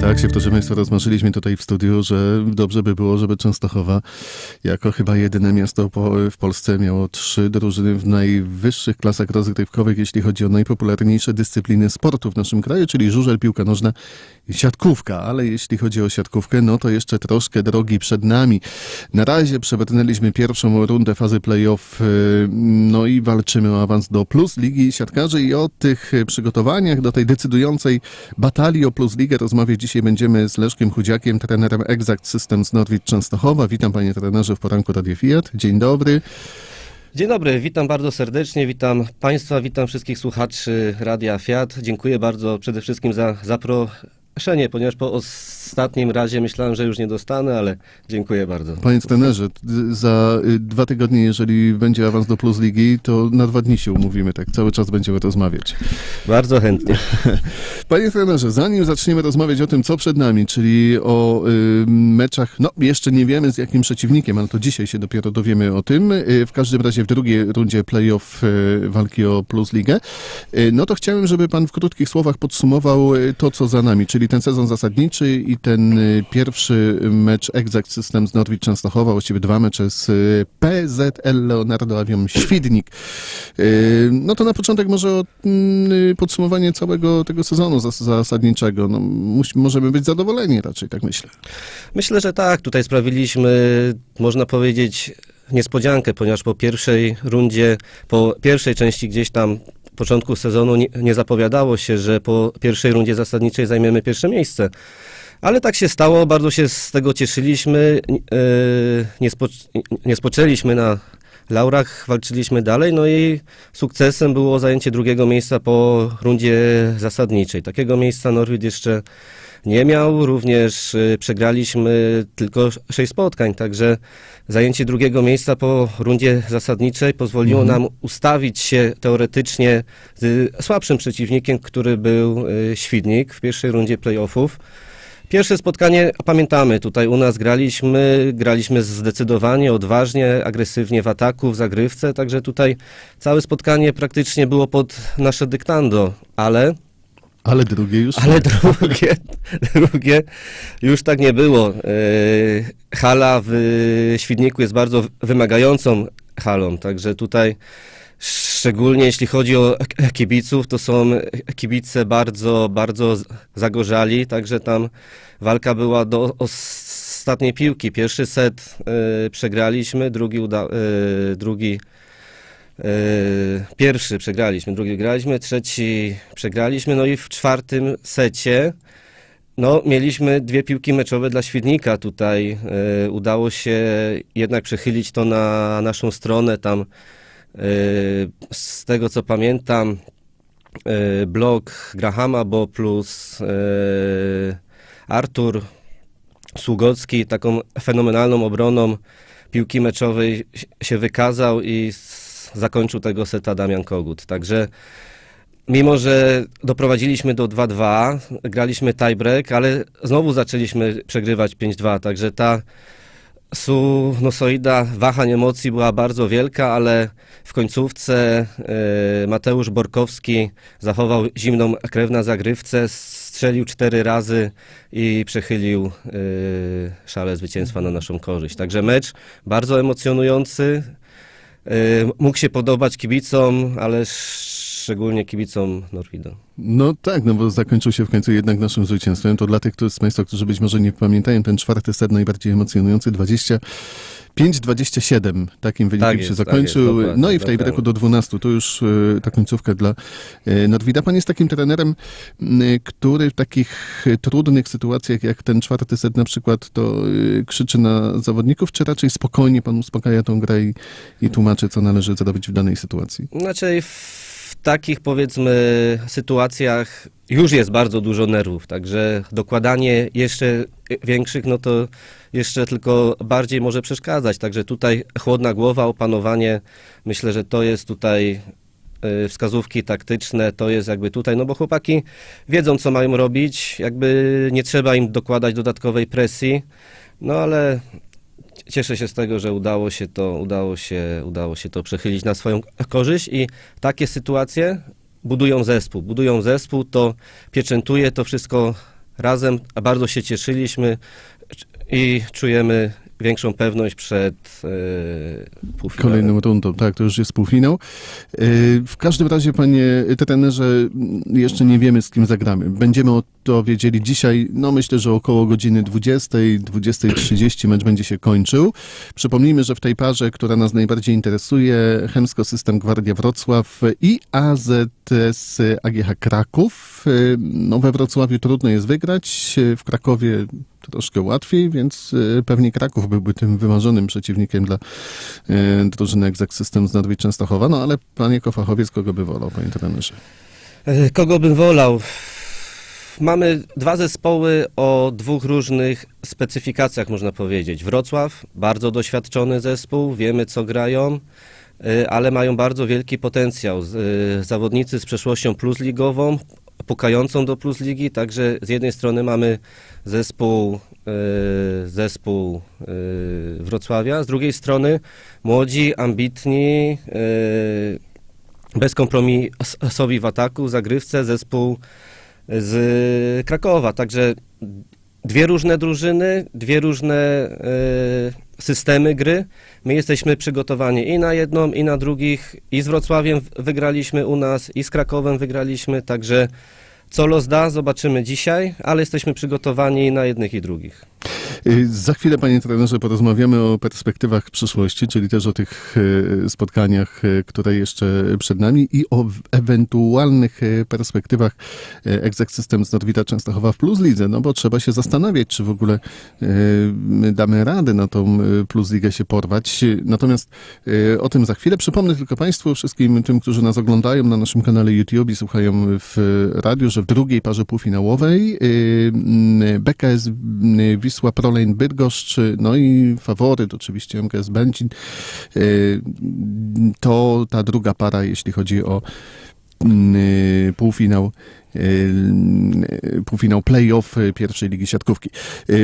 Tak, się w to, że Państwo rozmarzyliśmy tutaj w studiu, że dobrze by było, żeby Częstochowa jako chyba jedyne miasto w Polsce miało trzy drużyny w najwyższych klasach rozgrywkowych, jeśli chodzi o najpopularniejsze dyscypliny sportu w naszym kraju, czyli żużel, piłka nożna i siatkówka. Ale jeśli chodzi o siatkówkę, no to jeszcze troszkę drogi przed nami. Na razie przebrnęliśmy pierwszą rundę fazy playoff, y, no i walczymy o awans do Plus Ligi Siatkarzy i o tych przygotowaniach do tej decydującej batalii o Plus Ligę rozmawiać dzisiaj będziemy z Leszkiem Chudziakiem, trenerem Exact Systems Norwid Częstochowa. Witam panie trenerze w poranku Radio Fiat. Dzień dobry. Dzień dobry, witam bardzo serdecznie, witam Państwa, witam wszystkich słuchaczy Radia Fiat. Dziękuję bardzo przede wszystkim za zaproszenie, ponieważ po ostatnim razie myślałem, że już nie dostanę, ale dziękuję bardzo. Panie trenerze, za y, dwa tygodnie, jeżeli będzie awans do Plus Ligi, to na dwa dni się umówimy, tak cały czas będziemy rozmawiać. Bardzo chętnie. Panie trenerze, zanim zaczniemy rozmawiać o tym, co przed nami, czyli o y, meczach, no jeszcze nie wiemy z jakim przeciwnikiem, ale to dzisiaj się dopiero dowiemy o tym. Y, w każdym razie w drugiej rundzie playoff y, walki o Plus Ligę. Y, no to chciałem, żeby pan w krótkich słowach podsumował y, to, co za nami, czyli ten sezon zasadniczy i ten y, pierwszy mecz Exact System z Norwich Częstochowa, właściwie dwa mecze z y, PZL Leonardo Aviom Świdnik. Y, No to na początek może mm, podsumowanie całego tego sezonu zas- zasadniczego. No, możemy być zadowoleni raczej, tak myślę. Myślę, że tak, tutaj sprawiliśmy, można powiedzieć, niespodziankę, ponieważ po pierwszej rundzie, po pierwszej części gdzieś tam początku sezonu nie, nie zapowiadało się, że po pierwszej rundzie zasadniczej zajmiemy pierwsze miejsce. Ale tak się stało, bardzo się z tego cieszyliśmy. Yy, nie, spo, nie spoczęliśmy na laurach, walczyliśmy dalej, no i sukcesem było zajęcie drugiego miejsca po rundzie zasadniczej. Takiego miejsca Norwid jeszcze nie miał, również y, przegraliśmy tylko sześć spotkań, także zajęcie drugiego miejsca po rundzie zasadniczej pozwoliło nam ustawić się teoretycznie z słabszym przeciwnikiem, który był y, Świdnik w pierwszej rundzie playoffów. Pierwsze spotkanie pamiętamy, tutaj u nas graliśmy, graliśmy zdecydowanie, odważnie, agresywnie w ataku, w zagrywce, także tutaj całe spotkanie praktycznie było pod nasze dyktando, ale Ale drugie już. ale drugie, drugie już tak nie było. Yy, Hala w Świdniku jest bardzo wymagającą halą, także tutaj szczególnie jeśli chodzi o kibiców, to są kibice bardzo, bardzo zagorzali, także tam walka była do ostatniej piłki. Pierwszy set yy, przegraliśmy, drugi, uda, yy, drugi Pierwszy przegraliśmy, drugi wygraliśmy, trzeci przegraliśmy, no i w czwartym secie no, mieliśmy dwie piłki meczowe dla Świdnika tutaj. Yy, udało się jednak przechylić to na naszą stronę tam. Yy, z tego co pamiętam, blok Grahama, bo plus Artur Sługocki taką fenomenalną obroną piłki meczowej się wykazał i zakończył tego seta Damian Kogut. Także mimo, że doprowadziliśmy do 2-2, graliśmy tiebreak, ale znowu zaczęliśmy przegrywać 5-2, także ta sinusoida wahań emocji była bardzo wielka, ale w końcówce e, Mateusz Borkowski zachował zimną krew na zagrywce, strzelił cztery razy i przechylił e, szale zwycięstwa na naszą korzyść. Także mecz bardzo emocjonujący, mógł się podobać kibicom, ale szczególnie kibicom Norwida. No tak, no bo zakończył się w końcu jednak naszym zwycięstwem. To dla tych którzy- z Państwa, którzy być może nie pamiętają, ten czwarty set najbardziej emocjonujący, 25-27. Takim wynikiem Tak się jest, tak zakończył. jest, dokładnie, no i w tej breaku do 12. To już e, ta końcówka dla e, Norwida. Pan jest takim trenerem, który w takich e, trudnych sytuacjach, jak ten czwarty set na przykład, to krzyczy na zawodników, czy raczej spokojnie pan uspokaja tą grę i, i tłumaczy, co należy zrobić w danej sytuacji? Znaczy w takich powiedzmy sytuacjach już jest bardzo dużo nerwów, także dokładanie jeszcze większych, no to jeszcze tylko bardziej może przeszkadzać. Także tutaj chłodna głowa, opanowanie, myślę, że to jest tutaj y, wskazówki taktyczne, to jest jakby tutaj, no bo chłopaki wiedzą, co mają robić, jakby nie trzeba im dokładać dodatkowej presji, no ale cieszę się z tego, że udało się to, udało się, udało się to przechylić na swoją korzyść i takie sytuacje budują zespół. Budują zespół, to pieczętuje to wszystko razem, a bardzo się cieszyliśmy i czujemy większą pewność przed e, półfinałem. Rundą, tak, to już jest półfinał. Yy, W każdym razie, panie trenerze, jeszcze nie wiemy, z kim zagramy. Będziemy o to wiedzieli dzisiaj, no myślę, że około godziny 20, 20.30 mecz będzie się kończył. Przypomnijmy, że w tej parze, która nas najbardziej interesuje, Chemsko System Gwardia Wrocław i AZS AGH Kraków. No we Wrocławiu trudno jest wygrać, w Krakowie troszkę łatwiej, więc yy, pewnie Kraków byłby tym wymarzonym przeciwnikiem dla e, drużyny Exact System z Norwich Częstochowa, no ale pan jako fachowiec kogo by wolał, panie trenerze? E, Kogo bym wolał? Mamy dwa zespoły o dwóch różnych specyfikacjach, można powiedzieć. Wrocław, bardzo doświadczony zespół, wiemy co grają, e, ale mają bardzo wielki potencjał. E, Zawodnicy z przeszłością plusligową, pukającą do plusligi, także z jednej strony mamy zespół, e, zespół Wrocławia, z drugiej strony młodzi, ambitni, bezkompromisowi w ataku, zagrywce, zespół z Krakowa. Także dwie różne drużyny, dwie różne e, systemy gry. My jesteśmy przygotowani i na jedną, i na drugich. I z Wrocławiem wygraliśmy u nas, i z Krakowem wygraliśmy. Także co los da, zobaczymy dzisiaj, ale jesteśmy przygotowani na jednych i drugich. Y, Za chwilę, panie trenerze, porozmawiamy o perspektywach przyszłości, czyli też o tych e, spotkaniach, e, które jeszcze przed nami i o ewentualnych perspektywach Exact System z Norwita Częstochowa w Plus Lidze, no bo trzeba się zastanawiać, czy w ogóle my damy radę na tą Plus Ligę się porwać. Natomiast o tym za chwilę. Przypomnę tylko państwu, wszystkim tym, którzy nas oglądają na naszym kanale YouTube i słuchają w radiu, że w drugiej parze półfinałowej BKS Wisła Prolane Bydgoszcz, no i faworyt oczywiście MKS Będzin. E, To ta druga para, jeśli chodzi o m, półfinał e, półfinał play-off pierwszej ligi siatkówki.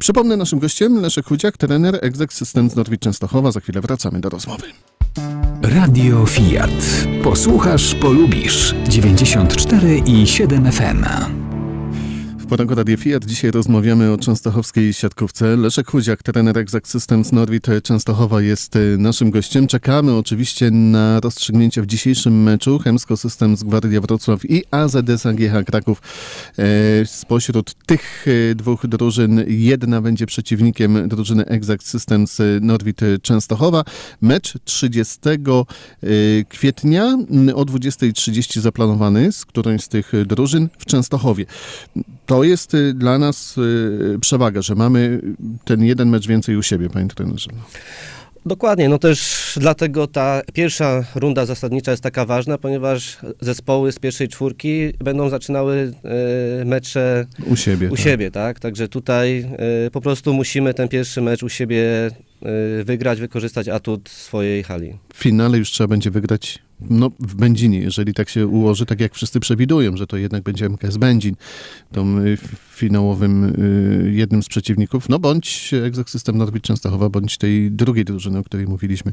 Przypomnę naszym gościem Leszek Chudziak, trener Exec System z Norwich Częstochowa. Za chwilę wracamy do rozmowy. Radio Fiat. Posłuchasz, polubisz. 94 i 7 FM. W poranku Fiat dzisiaj rozmawiamy o częstochowskiej siatkówce. Leszek Chudziak, trener Exact Systems Norwich Częstochowa jest e, naszym gościem. Czekamy oczywiście na rozstrzygnięcie w dzisiejszym meczu Chemsko Systems Gwardia Wrocław i AZS AGH Kraków. E, Spośród tych e, dwóch drużyn jedna będzie przeciwnikiem drużyny Exact Systems Norwich Częstochowa. Mecz 30 e, kwietnia o 20.30 zaplanowany z którąś z tych drużyn w Częstochowie. To jest y, dla nas y, przewaga, że mamy ten jeden mecz więcej u siebie, panie trenerze. Dokładnie, no też dlatego ta pierwsza runda zasadnicza jest taka ważna, ponieważ zespoły z pierwszej czwórki będą zaczynały e, mecze U siebie. u tak. siebie, tak? Także tutaj po prostu musimy ten pierwszy mecz u siebie wygrać, wykorzystać atut swojej hali. W finale już trzeba będzie wygrać no, w Będzinie, jeżeli tak się ułoży, tak jak wszyscy przewidują, że to jednak będzie MKS Będzin, tą y, finałowym y, jednym z przeciwników, no bądź Exact System Norwich Częstochowa, bądź tej drugiej drużyny, o której mówiliśmy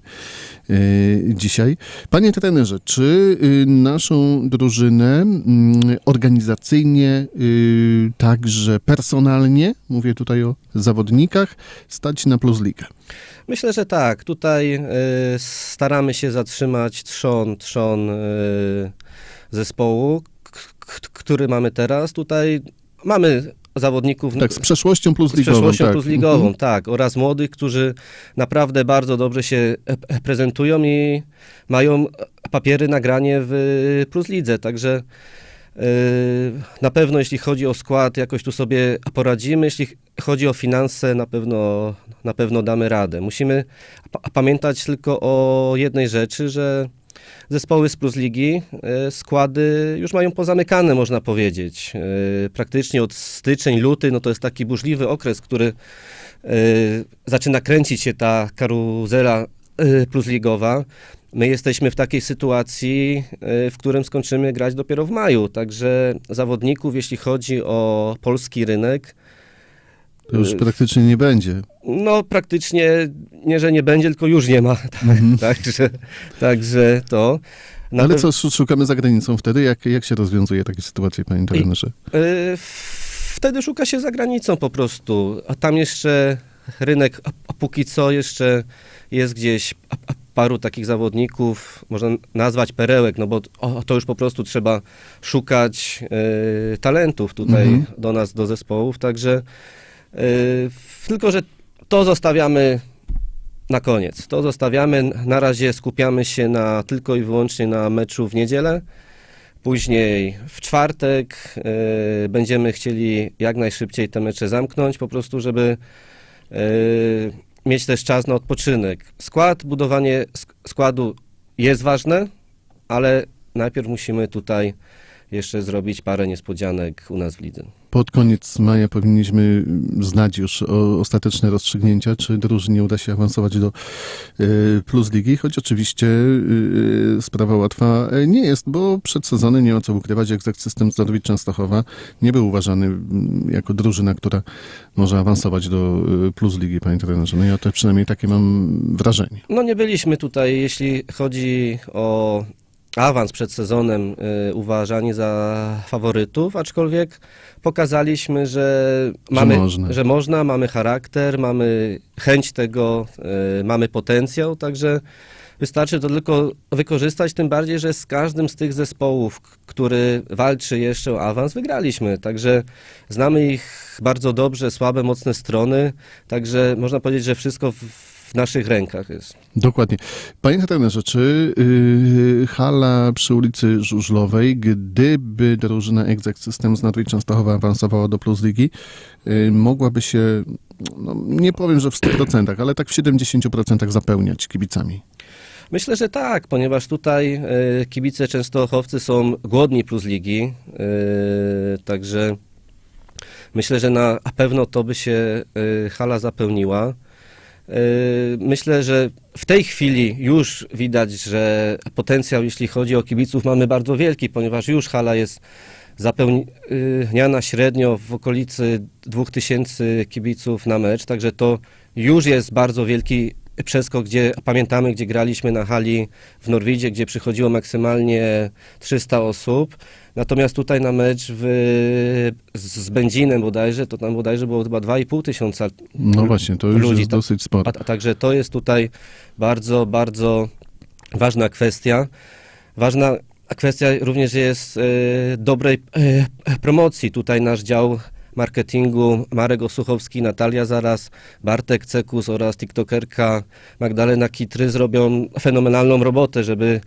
y, dzisiaj. Panie trenerze, czy y, naszą drużynę mm, organizacyjnie, y, także personalnie, mówię tutaj o zawodnikach, stać na plus ligę? Myślę, że tak. Tutaj e, staramy się zatrzymać trzon, trzon e, zespołu, który mamy teraz. Tutaj mamy zawodników Tak, z przeszłością plus z ligową. przeszłością tak. plus ligową, Mhm. tak, oraz młodych, którzy naprawdę bardzo dobrze się e- prezentują i mają papiery na granie w plus lidze, także na pewno jeśli chodzi o skład, jakoś tu sobie poradzimy, jeśli chodzi o finanse, na pewno, na pewno damy radę. Musimy pa- pamiętać tylko o jednej rzeczy, że zespoły z Plus Ligi e, składy już mają pozamykane, można powiedzieć. E, Praktycznie od styczeń, luty, no to jest taki burzliwy okres, który zaczyna kręcić się ta karuzela e, plusligowa. My jesteśmy w takiej sytuacji, e, w którym skończymy grać dopiero w maju. Także zawodników, jeśli chodzi o polski rynek, To już y, praktycznie nie będzie. no praktycznie nie, że nie będzie, tylko już nie ma. Tak, Mhm. także, także to. Na Ale co, sz- szukamy za granicą wtedy? Jak, jak się rozwiązuje takie sytuacje, panie trenerze? Y, W wtedy szuka się za granicą po prostu. A tam jeszcze rynek, a, a póki co jeszcze jest gdzieś a, a paru takich zawodników, można nazwać perełek, no bo o, to już po prostu trzeba szukać e, talentów tutaj Mhm. do nas, do zespołów, także e, tylko, że to zostawiamy na koniec. To zostawiamy. Na razie skupiamy się na, tylko i wyłącznie na meczu w niedzielę. Później w czwartek e, będziemy chcieli jak najszybciej te mecze zamknąć, po prostu, żeby mieć też czas na odpoczynek. Skład, budowanie sk- składu jest ważne, ale najpierw musimy tutaj jeszcze zrobić parę niespodzianek u nas w lidze. Pod koniec maja powinniśmy znać już o, ostateczne rozstrzygnięcia, czy drużynie uda się awansować do y, Plus Ligi, choć oczywiście y, sprawa łatwa y, nie jest, bo przed sezonem nie ma co ukrywać, Exact System z Norwich Częstochowa nie był uważany mm, jako drużyna, która może awansować do Plus Ligi, panie trenerze. No ja to przynajmniej takie mam wrażenie. No nie byliśmy tutaj, jeśli chodzi o awans przed sezonem, y, uważani za faworytów, aczkolwiek pokazaliśmy, że mamy, można. że można, mamy charakter, mamy chęć tego, y, mamy potencjał, także wystarczy to tylko wykorzystać, tym bardziej, że z każdym z tych zespołów, który walczy jeszcze o awans, wygraliśmy, także znamy ich bardzo dobrze, słabe, mocne strony, także można powiedzieć, że wszystko w, w naszych rękach jest. Dokładnie. Panie trenerze, czy yy, hala przy ulicy Żużlowej, gdyby drużyna Exact System z Norwich Częstochowa awansowała do Plus Ligi, yy, mogłaby się, no, nie powiem, że w 100%, ale tak w 70% zapełniać kibicami? Myślę, że tak, ponieważ tutaj e, kibice częstochowcy są głodni plus ligi, e, także myślę, że na pewno to by się e, hala zapełniła. E, Myślę, że w tej chwili już widać, że potencjał, jeśli chodzi o kibiców, mamy bardzo wielki, ponieważ już hala jest zapełniana średnio w okolicy 2000 kibiców na mecz, także to już jest bardzo wielki przeskok, gdzie pamiętamy, gdzie graliśmy na hali w Norwidzie, gdzie przychodziło maksymalnie 300 osób. Natomiast tutaj na mecz w, z Będzinem bodajże, to tam bodajże było chyba 2,5 tysiąca No właśnie, to już ludzi jest tam- dosyć sporo. a, a także to jest tutaj bardzo, bardzo ważna kwestia. Ważna kwestia również jest e, dobrej e, promocji. Tutaj nasz dział marketingu, Marek Osuchowski, Natalia Zaraz, Bartek Cekus oraz tiktokerka Magdalena Kitry zrobią fenomenalną robotę, żeby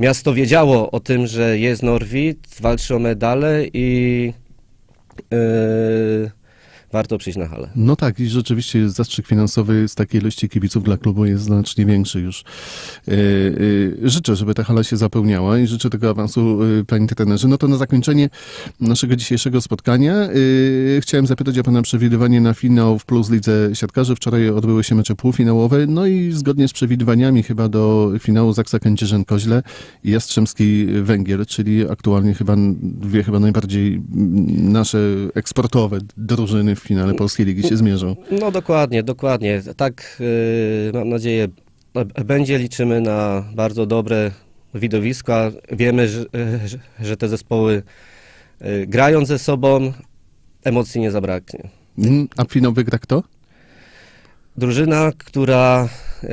miasto wiedziało o tym, że jest Norwid, walczy o medale i e, warto przyjść na halę. No tak, i rzeczywiście zastrzyk finansowy z takiej ilości kibiców dla klubu jest znacznie większy już. Yy, yy, życzę, żeby ta hala się zapełniała i życzę tego awansu, yy, panie trenerze. No to na zakończenie naszego dzisiejszego spotkania chciałem zapytać o pana przewidywanie na finał w Plus Lidze Siatkarzy. Wczoraj odbyły się mecze półfinałowe, no i zgodnie z przewidywaniami chyba do finału Zaksa Kędzierzyn-Koźle i Jastrzębski Węgiel, czyli aktualnie chyba dwie chyba najbardziej nasze eksportowe drużyny w finale Polskiej Ligi się zmierzą. No dokładnie, dokładnie. Tak, yy, mam nadzieję, b- będzie. Liczymy na bardzo dobre widowisko. a Wiemy, że, że- te zespoły yy, grają ze sobą, emocji nie zabraknie. Mm, A finał wygra kto? Drużyna, która yy,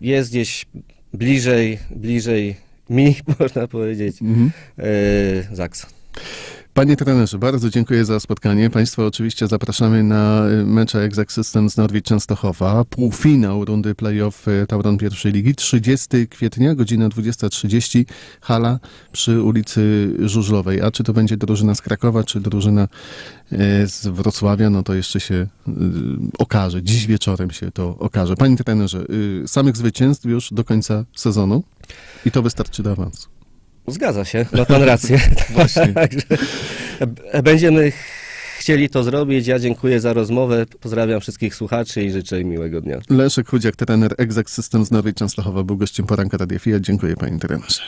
jest gdzieś bliżej, bliżej mi, można powiedzieć, Mhm. Zaksa. Panie trenerze, bardzo dziękuję za spotkanie. Państwa oczywiście zapraszamy na y, mecze Exact System z Norwich Częstochowa. Półfinał rundy playoff y, Tauron pierwszej ligi. 30 kwietnia, godzina 20.30. Hala przy ulicy Żużlowej. A czy to będzie drużyna z Krakowa, czy drużyna y, z Wrocławia, no to jeszcze się okaże. Dziś wieczorem się to okaże. Panie trenerze, samych zwycięstw już do końca sezonu i to wystarczy do awansu. Zgadza się, ma pan rację. Właśnie. Także b- będziemy chcieli to zrobić. Ja dziękuję za rozmowę. Pozdrawiam wszystkich słuchaczy i życzę im miłego dnia. Leszek Chudziak, trener Exact System z Nowej Częstochowa, był gościem poranka Radia Fiat. Dziękuję panie trenerze.